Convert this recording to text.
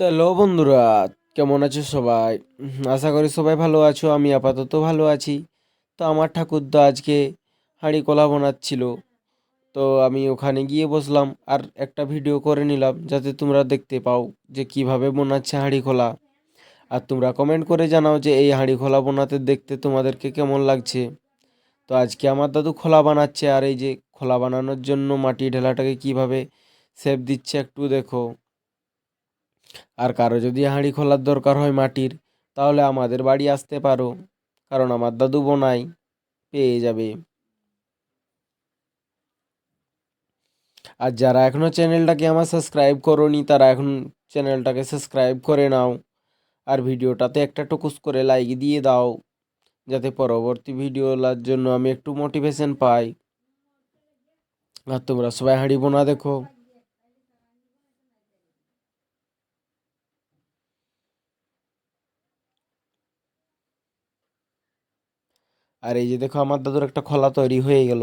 Hello বন্ধুরা, কেমন আছো সবাই? আশা করি সবাই ভালো আছো, আমি আপাতত ভালো আছি। তো আমার ঠাকুরদা আজকে হাঁড়ি কলা বানাচ্ছিল। তো আমি ওখানে গিয়ে বসলাম আর একটা ভিডিও করে নিলাম, যাতে তোমরা দেখতে পাও যে কীভাবে বানাচ্ছে হাঁড়ি খোলা আর তোমরা কমেন্ট করে জানাও যে এই হাঁড়ি খোলা বানাতে দেখতে তোমাদেরকে কেমন লাগছে। তো আজকে আমার দাদু খোলা বানাচ্ছে আর এই যে খোলা বানানোর জন্য মাটি ঢেলাটাকে কীভাবে শেপ দিচ্ছে একটু দেখো। আর কারও যদি হাঁড়ি খোলার দরকার হয় মাটির, তাহলে আমাদের বাড়ি আসতে পারো, কারণ আমার দাদু বোনাই পেয়ে যাবে। আর যারা এখনও চ্যানেলটাকে আমার সাবস্ক্রাইব করোনি, তারা এখন চ্যানেলটাকে সাবস্ক্রাইব করে নাও, আর ভিডিওটাতে একটা টুকুস করে লাইক দিয়ে দাও, যাতে পরবর্তী ভিডিওর জন্য আমি একটু মোটিভেশন পাই। আর তোমরা সবাই হাঁড়ি বোনা দেখো। আর এই যে দেখো আমার দাদুর একটা খোলা তৈরি হয়ে গেল।